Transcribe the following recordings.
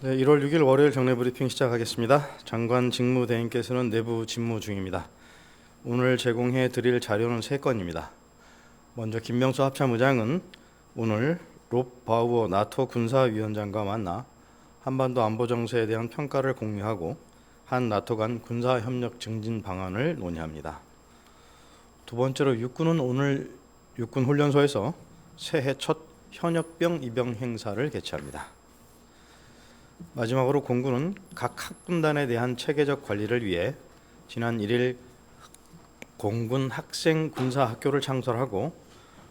네, 1월 6일 월요일 정례 브리핑 시작하겠습니다. 장관 직무대행께서는 내부 직무 중입니다. 오늘 제공해 드릴 자료는 세 건입니다. 먼저 김명수 합참의장은 오늘 롭 바우어 나토 군사위원장과 만나 한반도 안보 정세에 대한 평가를 공유하고 한 나토 간 군사 협력 증진 방안을 논의합니다. 두 번째로 육군은 오늘 육군 훈련소에서 새해 첫 현역병 입영 행사를 개최합니다. 마지막으로 공군은 각 학군단에 대한 체계적 관리를 위해 지난 1일 공군 학생 군사 학교를 창설하고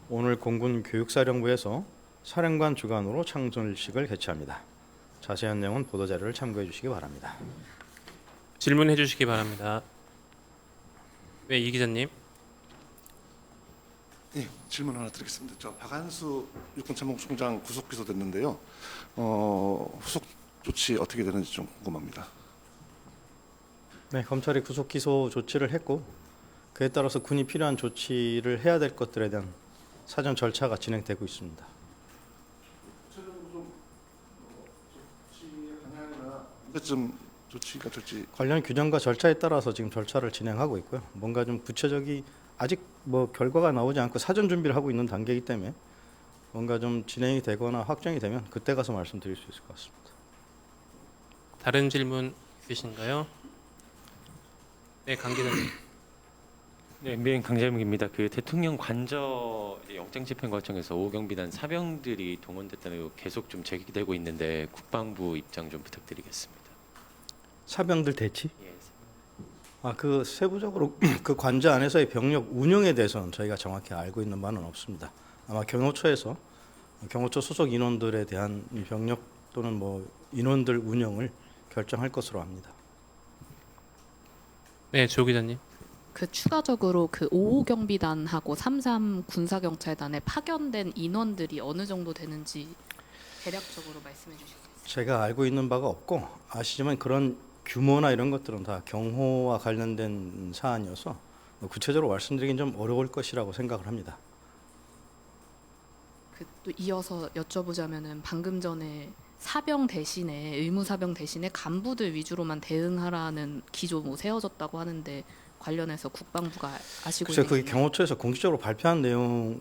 오늘 공군 교육사령부에서 사령관 주관으로 창설식을 개최합니다. 자세한 내용은 보도 자료를 참고해 주시기 바랍니다. 질문해 주시기 바랍니다. 네, 이 기자님. 네, 질문 하나 드리겠습니다. 저 박한수 육군참모총장 구속 기소됐는데요. 어, 후속 조치 어떻게 되는지 좀 궁금합니다. 네, 검찰이 구속 기소 조치를 했고 그에 따라서 군이 필요한 조치를 해야 될 것들에 대한 사전 절차가 진행되고 있습니다. 언제쯤 조치가 될지 관련 규정과 절차에 따라서 지금 절차를 진행하고 있고요. 뭔가 좀 구체적이 아직 뭐 결과가 나오지 않고 사전 준비를 하고 있는 단계이기 때문에 뭔가 좀 진행이 되거나 확정이 되면 그때 가서 말씀드릴 수 있을 것 같습니다. 다른 질문 있으신가요? 네, 강 기자님. 네, MBN 강재묵입니다. 그 대통령 관저 영장 집행 과정에서 오경비단 사병들이 동원됐다는 거 계속 좀 제기되고 있는데 국방부 입장 좀 부탁드리겠습니다. 사병들 대치? 예. 아, 그 세부적으로 그 관저 안에서의 병력 운영에 대해서는 저희가 정확히 알고 있는 바는 없습니다. 아마 경호처에서 경호처 소속 인원들에 대한 이 병력 또는 뭐 인원들 운영을 결정할 것으로 합니다. 네, 조 기자님. 그 추가적으로 그 5호 경비단하고 33 군사경찰단에 파견된 인원들이 어느 정도 되는지 대략적으로 말씀해 주시겠어요? 제가 알고 있는 바가 없고 아시지만 그런 규모나 이런 것들은 다 경호와 관련된 사안이어서 뭐 구체적으로 말씀드리긴 좀 어려울 것이라고 생각을 합니다. 그 또 이어서 여쭤보자면은 방금 전에 사병 대신에 의무 사병 대신에 간부들 위주로만 대응하라는 기조 뭐 세워졌다고 하는데 관련해서 국방부가 아시고 글쎄 그게? 경호처에서 공식적으로 발표한 내용은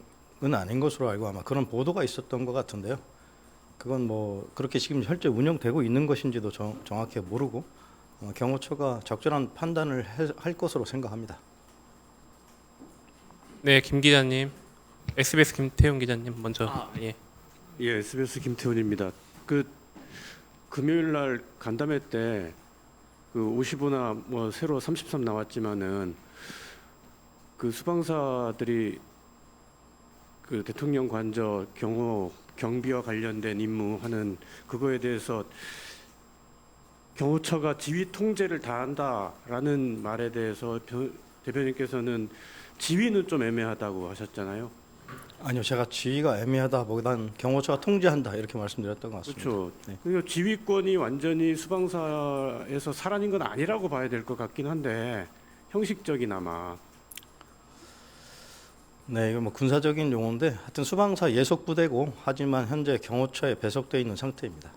아닌 것으로 알고 아마 그런 보도가 있었던 것 같은데요. 그건 뭐 그렇게 지금 현재 운영되고 있는 것인지도 정, 정확히 모르고 어, 경호처가 적절한 판단을 해, 할 것으로 생각합니다. 네, 김 기자님. SBS 김태훈 기자님 먼저. 아, 예. 예, SBS 김태훈입니다. 그 금요일 날 간담회 때 그 55나 뭐 새로 33 나왔지만은 그 수방사들이 그 대통령 관저 경호 경비와 관련된 임무하는 그거에 대해서 경호처가 지휘 통제를 다 한다라는 말에 대해서 변- 대변인께서는 지휘는 좀 애매하다고 하셨잖아요. 아니요, 제가 지위가 애매하다보단 경호처가 통제한다 이렇게 말씀드렸던 것 같습니다. 그렇죠. 네. 그리고 지휘권이 완전히 수방사에서 사라진 건 아니라고 봐야 될 것 같긴 한데 형식적이나마 네, 이거 뭐 군사적인 용어인데 하여튼 수방사 예속 부대고 하지만 현재 경호처에 배속돼 있는 상태입니다.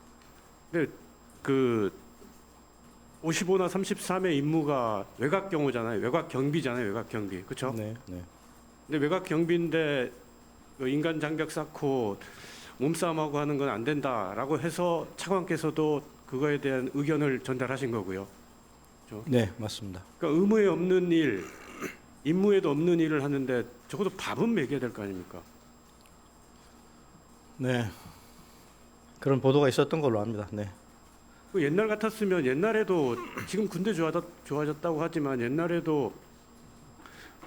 그 55나 33의 임무가 외곽 경호잖아요. 외곽 경비잖아요. 외곽 경비. 그렇죠? 네, 네. 근데 외곽 경비인데 그 인간 장벽 쌓고 몸싸움하고 하는 건 안 된다라고 해서 차관께서도 그거에 대한 의견을 전달하신 거고요. 네, 맞습니다. 그러니까 의무에 없는 일, 임무에도 없는 일을 하는데 적어도 밥은 먹여야 될 거 아닙니까? 네. 그런 보도가 있었던 걸로 압니다. 네. 그 옛날 같았으면 옛날에도 지금 군대 좋아졌, 좋아졌다고 하지만 옛날에도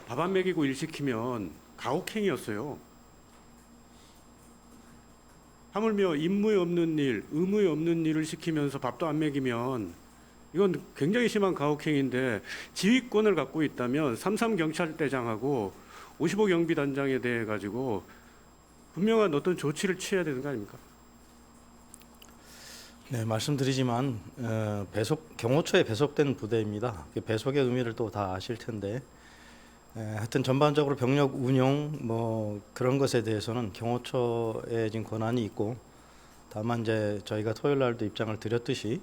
밥 안 먹이고 일 시키면 가혹행위였어요. 하물며 임무에 없는 일, 의무에 없는 일을 시키면서 밥도 안 먹이면 이건 굉장히 심한 가혹행위인데 지휘권을 갖고 있다면 삼삼 경찰대장하고 55 경비단장에 대해 가지고 분명한 어떤 조치를 취해야 되는 거 아닙니까? 네, 말씀드리지만 어, 배속 경호처에 배속된 부대입니다. 그 배속의 의미를 또 다 아실 텐데 에, 하여튼 전반적으로 병력 운용 뭐 그런 것에 대해서는 경호처에 지금 권한이 있고 다만 이제 저희가 토요일 날도 입장을 드렸듯이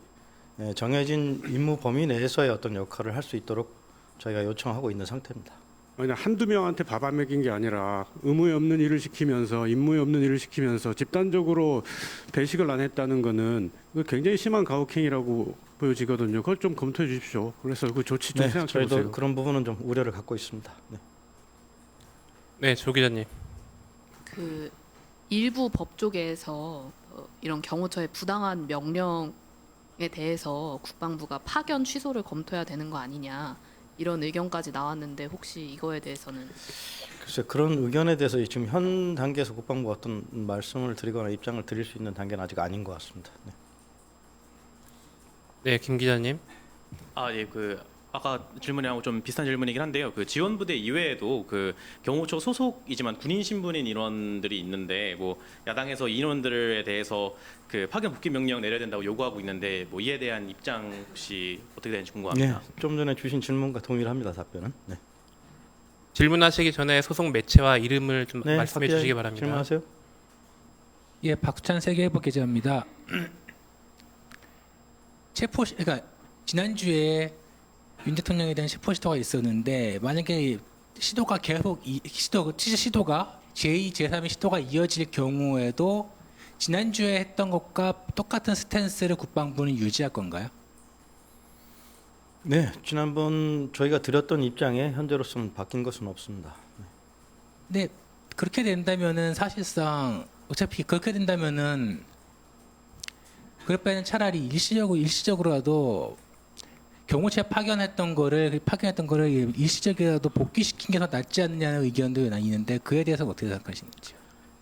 예, 정해진 임무 범위 내에서의 어떤 역할을 할 수 있도록 저희가 요청하고 있는 상태입니다. 그냥 한두 명한테 밥 안 먹인 게 아니라 의무에 없는 일을 시키면서 임무에 없는 일을 시키면서 집단적으로 배식을 안 했다는 거는 그 굉장히 심한 가혹행위라고 보여지거든요. 그걸 좀 검토해 주십시오. 그래서 그 조치 좀 네, 생각해 저희도 보세요. 그런 부분은 좀 우려를 갖고 있습니다. 네. 네, 조 기자님. 그 일부 법조계에서 어, 이런 경호처의 부당한 명령에 대해서 국방부가 파견 취소를 검토해야 되는 거 아니냐 이런 의견까지 나왔는데 혹시 이거에 대해서는 글쎄 그런 의견에 대해서 지금 현 단계에서 국방부가 어떤 말씀을 드리거나 입장을 드릴 수 있는 단계는 아직 아닌 것 같습니다. 네. 네, 김 기자님. 아, 예, 그 아까 질문이하고 좀 비슷한 질문이긴 한데요. 그 지원부대 이외에도 그 경호처 소속이지만 군인 신분인 인원들이 있는데 뭐 야당에서 이 인원들에 대해서 그 파견 복귀 명령 내려야 된다고 요구하고 있는데 뭐 이에 대한 입장 혹시 어떻게 되는지 궁금합니다. 네, 좀 전에 주신 질문과 동의를 합니다. 답변은. 네. 질문하시기 전에 소속 매체와 이름을 좀 네, 말씀해 박기자 주시기 바랍니다. 질문하세요. 예, 박수찬 세계일보 기자입니다. 체포 시- 그러니까 지난주에 윤 대통령에 대한 체포 시도가 있었는데 만약에 시도가 계속 이, 시도 시도가 제2, 제3의 시도가 이어질 경우에도 지난주에 했던 것과 똑같은 스탠스를 국방부는 유지할 건가요? 네, 지난번 저희가 드렸던 입장에 현재로서는 바뀐 것은 없습니다. 근데 그렇게 된다면은 사실상 어차피 그렇게 된다면은 그럴 바에는 차라리 일시적으로 일시적으로라도 경호처에 파견했던 거를 파견했던 거를 일시적이라도 복귀시킨 게 더 낫지 않느냐는 의견도 나 있는데 그에 대해서 어떻게 생각하시는지요?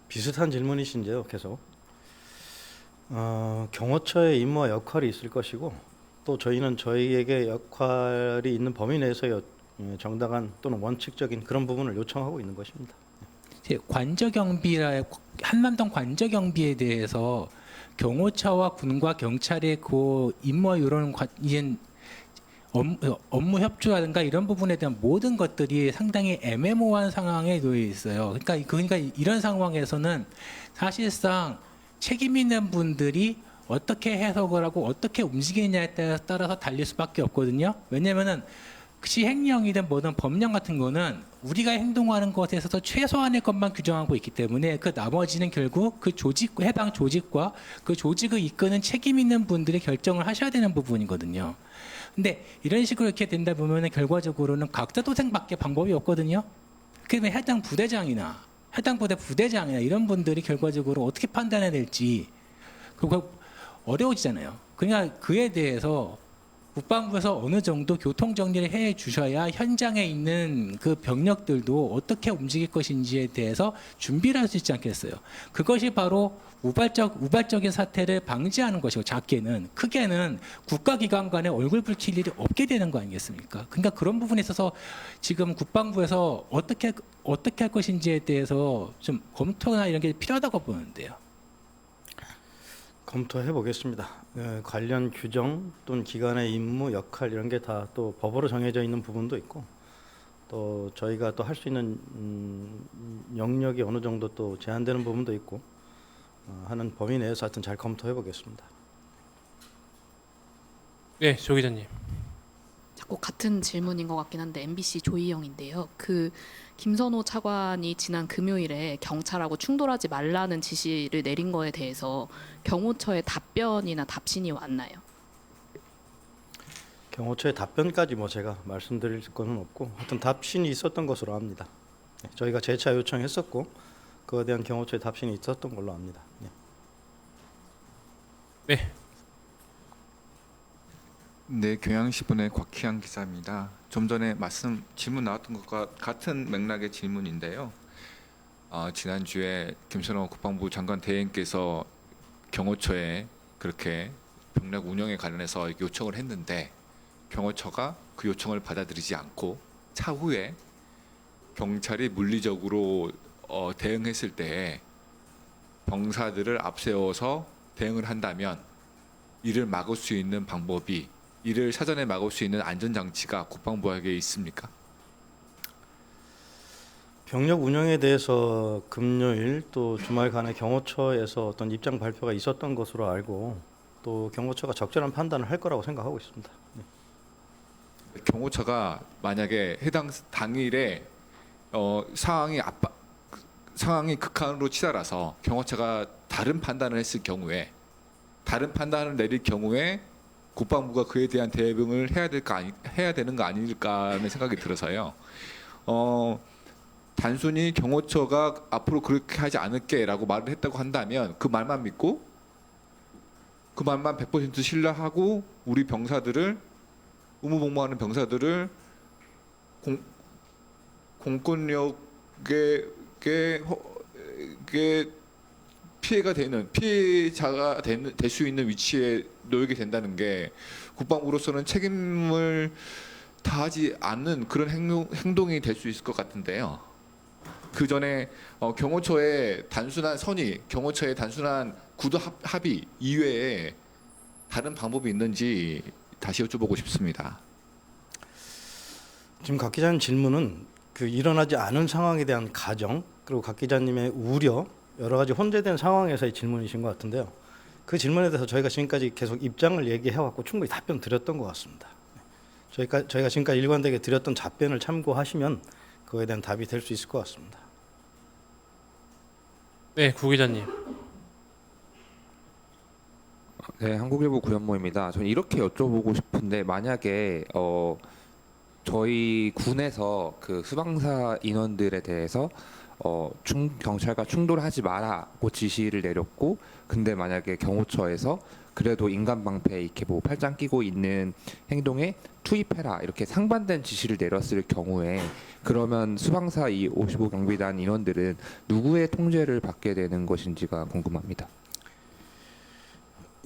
비슷한 질문이신데요, 계속. 어, 경호처의 임무와 역할이 있을 것이고 또 저희는 저희에게 역할이 있는 범위 내에서의 어, 예, 정당한 또는 원칙적인 그런 부분을 요청하고 있는 것입니다. 관저경비라 한남동 관저경비에 대해서 경호처와 군과 경찰의 그 임무와 이런 관, 이제 업무, 협조라든가 이런 부분에 대한 모든 것들이 상당히 애매모호한 상황에 놓여 있어요. 그러니까 그러니까 이런 상황에서는 사실상 책임 있는 분들이 어떻게 해석을 하고 어떻게 움직이느냐에 따라- 따라서 달릴 수밖에 없거든요. 왜냐면은 시행령이든 뭐든 법령 같은 거는 우리가 행동하는 것에 있어서 최소한의 것만 규정하고 있기 때문에 그 나머지는 결국 그 조직 해당 조직과 그 조직을 이끄는 책임 있는 분들이 결정을 하셔야 되는 부분이거든요. 근데 이런 식으로 이렇게 된다 보면은 결과적으로는 각자 도생밖에 방법이 없거든요. 그러면 해당 부대장이나 해당 부대 부대장이나 이런 분들이 결과적으로 어떻게 판단해야 될지 그거 어려워지잖아요. 그러니까 그에 대해서 국방부에서 어느 정도 교통 정리를 해 주셔야 현장에 있는 그 병력들도 어떻게 움직일 것인지에 대해서 준비를 할 수 있지 않겠어요. 그것이 바로 우발적 우발적인 사태를 방지하는 것이고 작게는 크게는 국가기관 간에 얼굴 붉힐 일이 없게 되는 거 아니겠습니까? 그러니까 그런 부분에 있어서 지금 국방부에서 어떻게 어떻게 할 것인지에 대해서 좀 검토나 이런 게 필요하다고 보는데요. 검토해 보겠습니다. 예, 관련 규정 또는 기관의 임무, 역할 이런 게 다 또 법으로 정해져 있는 부분도 있고 또 저희가 또 할 수 있는 음, 영역이 어느 정도 또 제한되는 부분도 있고 어, 하는 범위 내에서 하여튼 잘 검토해 보겠습니다. 네, 조 기자님. 자꾸 같은 질문인 것 같긴 한데 MBC 조희영인데요. 그 김선호 차관이 지난 금요일에 경찰하고 충돌하지 말라는 지시를 내린 거에 대해서 경호처의 답변이나 답신이 왔나요? 경호처의 답변까지 뭐 제가 말씀드릴 거는 없고 하여튼 답신이 있었던 것으로 압니다. 네, 저희가 재차 요청했었고 그에 대한 경호처의 답신이 있었던 걸로 압니다. 네. 네, 경향신문의 곽희양 기자입니다. 좀 전에 말씀 질문 나왔던 것과 같은 맥락의 질문인데요. 어, 지난주에 김선호 국방부 장관 대행께서 경호처에 그렇게 병력 운영에 관련해서 요청을 했는데 경호처가 그 요청을 받아들이지 않고 차후에 경찰이 물리적으로 어, 대응했을 때 병사들을 앞세워서 대응을 한다면 이를 막을 수 있는 방법이 이를 사전에 막을 수 있는 안전 장치가 국방부에게 있습니까? 병력 운영에 대해서 금요일 또 주말간에 경호처에서 어떤 입장 발표가 있었던 것으로 알고 또 경호처가 적절한 판단을 할 거라고 생각하고 있습니다. 경호처가 만약에 해당 당일에 어, 상황이 압박 상황이 극한으로 치달아서 경호처가 다른 판단을 했을 경우에 다른 판단을 내릴 경우에 국방부가 그에 대한 대응을 해야 될까 해야 되는 거 아닐까 하는 생각이 들어서요. 어, 단순히 경호처가 앞으로 그렇게 하지 않을게라고 말을 했다고 한다면 그 말만 믿고 그 말만 100% 신뢰하고 우리 병사들을 의무복무하는 병사들을 공, 공권력에 게, 게 피해가 되는 피해자가 될 수 있는 위치에 놓이게 된다는 게 국방부로서는 책임을 다하지 않는 그런 행동, 행동이 될 수 있을 것 같은데요. 그 전에 어, 경호처의 단순한 선의, 경호처의 단순한 구도 합, 합의 이외에 다른 방법이 있는지 다시 여쭤보고 싶습니다. 지금 각 기자님 질문은 그 일어나지 않은 상황에 대한 가정 그리고 각 기자님의 우려 여러 가지 혼재된 상황에서의 질문이신 것 같은데요. 그 질문에 대해서 저희가 지금까지 계속 입장을 얘기해 왔고 충분히 답변 드렸던 것 같습니다. 저희가 저희가 지금까지 일관되게 드렸던 답변을 참고하시면 그거에 대한 답이 될 수 있을 것 같습니다. 네, 구 기자님. 네, 한국일보 구현모입니다. 저는 이렇게 여쭤보고 싶은데 만약에 어 저희 군에서 그 수방사 인원들에 대해서 어 충, 경찰과 충돌하지 마라고 지시를 내렸고 근데 만약에 경호처에서 그래도 인간 방패 이렇게 뭐 팔짱 끼고 있는 행동에 투입해라 이렇게 상반된 지시를 내렸을 경우에 그러면 수방사 이 55 경비단 인원들은 누구의 통제를 받게 되는 것인지가 궁금합니다.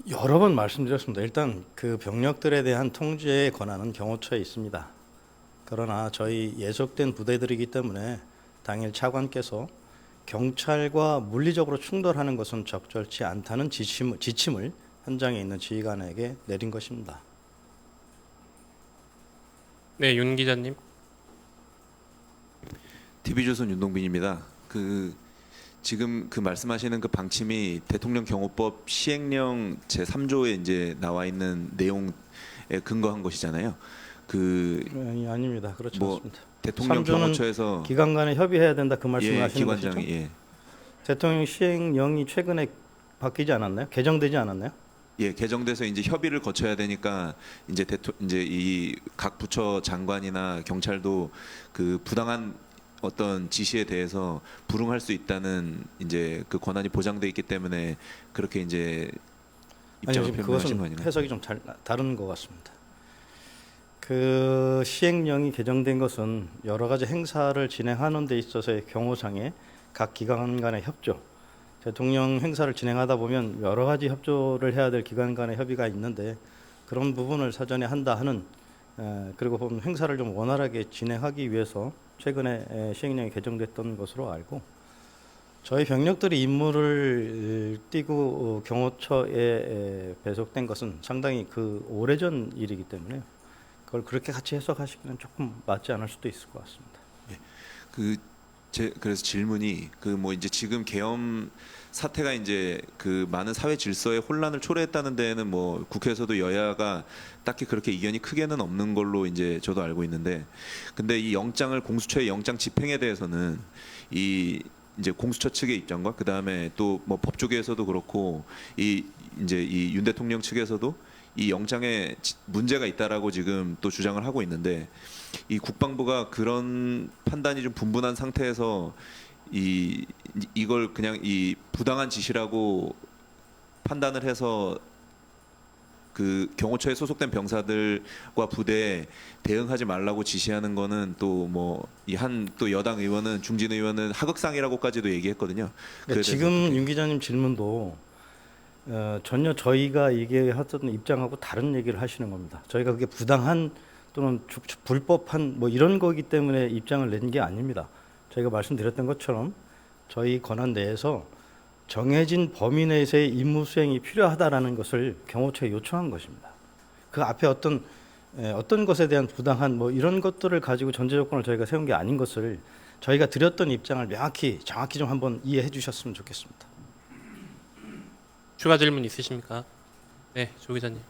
여러 번 말씀드렸습니다. 일단 그 병력들에 대한 통제의 권한은 경호처에 있습니다. 그러나 저희 예속된 부대들이기 때문에 당일 차관께서 경찰과 물리적으로 충돌하는 것은 적절치 않다는 지침, 지침을 현장에 있는 지휘관에게 내린 것입니다. 네, 윤 기자님. TV조선 윤동빈입니다. 그 지금 그 말씀하시는 그 방침이 대통령 경호법 시행령 제 3조에 이제 나와 있는 내용에 근거한 것이잖아요. 그 아니, 아닙니다. 그렇지 뭐 않습니다. 대통령 경호처에서 기관 간에 협의해야 된다 그 말씀을 예, 하시는 것이죠? 기관장이 예. 대통령 시행령이 최근에 바뀌지 않았나요? 개정되지 않았나요? 예, 개정돼서 이제 협의를 거쳐야 되니까 이제 대토 이제 이 각 부처 장관이나 경찰도 그 부당한 어떤 지시에 대해서 불응할 수 있다는 이제 그 권한이 보장돼 있기 때문에 그렇게 이제 아니요, 입장을 지금 표명하신 거 그것은? 해석이 좀 잘, 다른 것 같습니다. 그 시행령이 개정된 것은 여러 가지 행사를 진행하는 데 있어서의 경호상의 각 기관 간의 협조, 대통령 행사를 진행하다 보면 여러 가지 협조를 해야 될 기관 간의 협의가 있는데 그런 부분을 사전에 한다 하는 에, 그리고 보면 행사를 좀 원활하게 진행하기 위해서 최근에 에, 시행령이 개정됐던 것으로 알고 저희 병력들이 임무를 띠고 어, 경호처에 에, 배속된 것은 상당히 그 오래전 일이기 때문에 그걸 그렇게 같이 해석하시기는 조금 맞지 않을 수도 있을 것 같습니다. 그제 그래서 질문이 그 뭐 이제 지금 계엄 사태가 이제 그 많은 사회 질서에 혼란을 초래했다는 데에는 뭐 국회에서도 여야가 딱히 그렇게 이견이 크게는 없는 걸로 이제 저도 알고 있는데 근데 이 영장을 공수처의 영장 집행에 대해서는 이 이제 공수처 측의 입장과 그 다음에 또 뭐 법조계에서도 그렇고 이 이제 이 윤 대통령 측에서도 이 영장에 지- 문제가 있다라고 지금 또 주장을 하고 있는데 이 국방부가 그런 판단이 좀 분분한 상태에서 이 이걸 그냥 이 부당한 지시라고 판단을 해서 그 경호처에 소속된 병사들과 부대에 대응하지 말라고 지시하는 거는 또 뭐 이 한 또 여당 의원은 중진 의원은 하극상이라고까지도 얘기했거든요. 그러니까 지금 윤 기자님 질문도 어, 전혀 저희가 얘기했던 입장하고 다른 얘기를 하시는 겁니다. 저희가 그게 부당한 또는 주- 주- 불법한 뭐 이런 거기 때문에 입장을 낸 게 아닙니다. 저희가 말씀드렸던 것처럼 저희 권한 내에서 정해진 범위 내에서의 임무 수행이 필요하다라는 것을 경호처에 요청한 것입니다. 그 앞에 어떤 에, 어떤 것에 대한 부당한 뭐 이런 것들을 가지고 전제 조건을 저희가 세운 게 아닌 것을 저희가 드렸던 입장을 명확히 정확히 좀 한번 이해해 주셨으면 좋겠습니다. 추가 질문 있으십니까? 네, 조 기자님.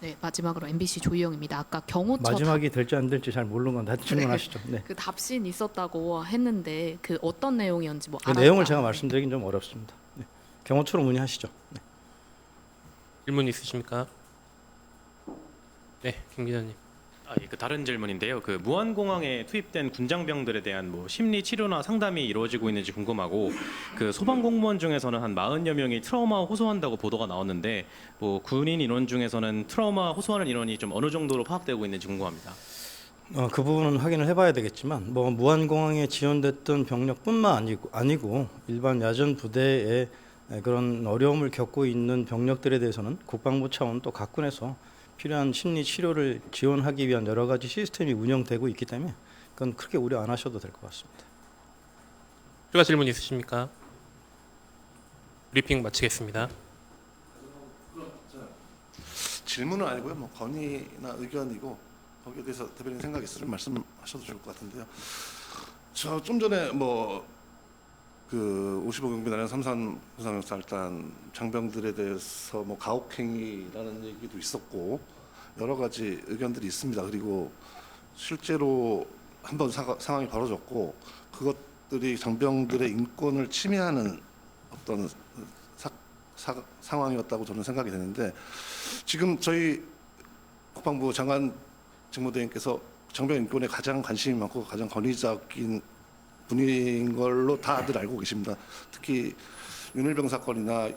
네 마지막으로 MBC 조희영입니다. 아까 경호처 마지막이 될지 안 될지 잘 모르는 건데 하여튼 질문하시죠. 네. 그 답신 있었다고 했는데 그 어떤 내용이었는지 뭐 그 알았다. 내용을 제가 말씀드리긴 좀 어렵습니다. 네. 경호처로 문의하시죠. 네. 질문 있으십니까? 네, 김 기자님. 아, 예, 그 다른 질문인데요. 그 무안공항에 투입된 군장병들에 대한 뭐 심리 치료나 상담이 이루어지고 있는지 궁금하고 그 소방 공무원 중에서는 한 40여 명이 트라우마 호소한다고 보도가 나왔는데 뭐 군인 인원 중에서는 트라우마 호소하는 인원이 좀 어느 정도로 파악되고 있는지 궁금합니다. 어, 그 부분은 확인을 해봐야 되겠지만 뭐 무안공항에 지원됐던 병력뿐만 아니고 아니고 일반 야전 부대에 그런 어려움을 겪고 있는 병력들에 대해서는 국방부 차원 또 각군에서 필요한 심리 치료를 지원하기 위한 여러 가지 시스템이 운영되고 있기 때문에 그건 크게 우려 안 하셔도 될 것 같습니다. 추가 질문 있으십니까? 브리핑 마치겠습니다. 질문은 아니고요. 뭐 건의나 의견이고 거기에 대해서 대변인 생각 있으면 말씀하셔도 좋을 것 같은데요. 저 좀 전에 뭐 그 55경비 나련 삼산 부상역살단 장병들에 대해서 뭐 가혹행위라는 얘기도 있었고 여러 가지 의견들이 있습니다. 그리고 실제로 한번 상황이 벌어졌고 그것들이 장병들의 인권을 침해하는 어떤 사, 사, 상황이었다고 저는 생각이 되는데 지금 저희 국방부 장관 직무대행께서 장병 인권에 가장 관심이 많고 가장 권위적인 분인 걸로 다들 알고 계십니다. 특히 윤일병 사건이나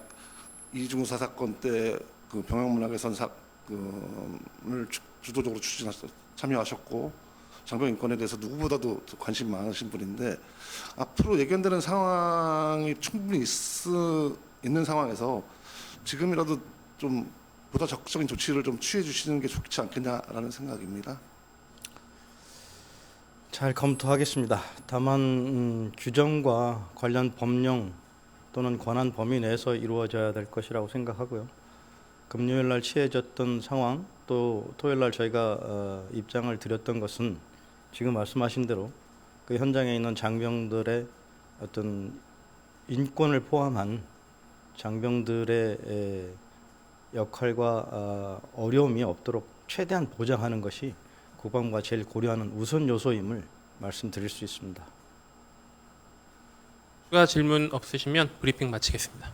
이중사 사건 때 그 병영문학의 선사 그을 주도적으로 추진하셔 참여하셨고 장병 인권에 대해서 누구보다도 관심 많으신 분인데 앞으로 예견되는 상황이 충분히 있, 있는 상황에서 지금이라도 좀 보다 적극적인 조치를 좀 취해 주시는 게 좋지 않겠냐라는 생각입니다. 잘 검토하겠습니다. 다만 음, 규정과 관련 법령 또는 권한 범위 내에서 이루어져야 될 것이라고 생각하고요. 금요일 날 취해졌던 상황 또 토요일 날 저희가 어, 입장을 드렸던 것은 지금 말씀하신 대로 그 현장에 있는 장병들의 어떤 인권을 포함한 장병들의 에, 역할과 어, 어려움이 없도록 최대한 보장하는 것이 국방부가 제일 고려하는 우선 요소임을 말씀드릴 수 있습니다. 추가 질문 없으시면 브리핑 마치겠습니다.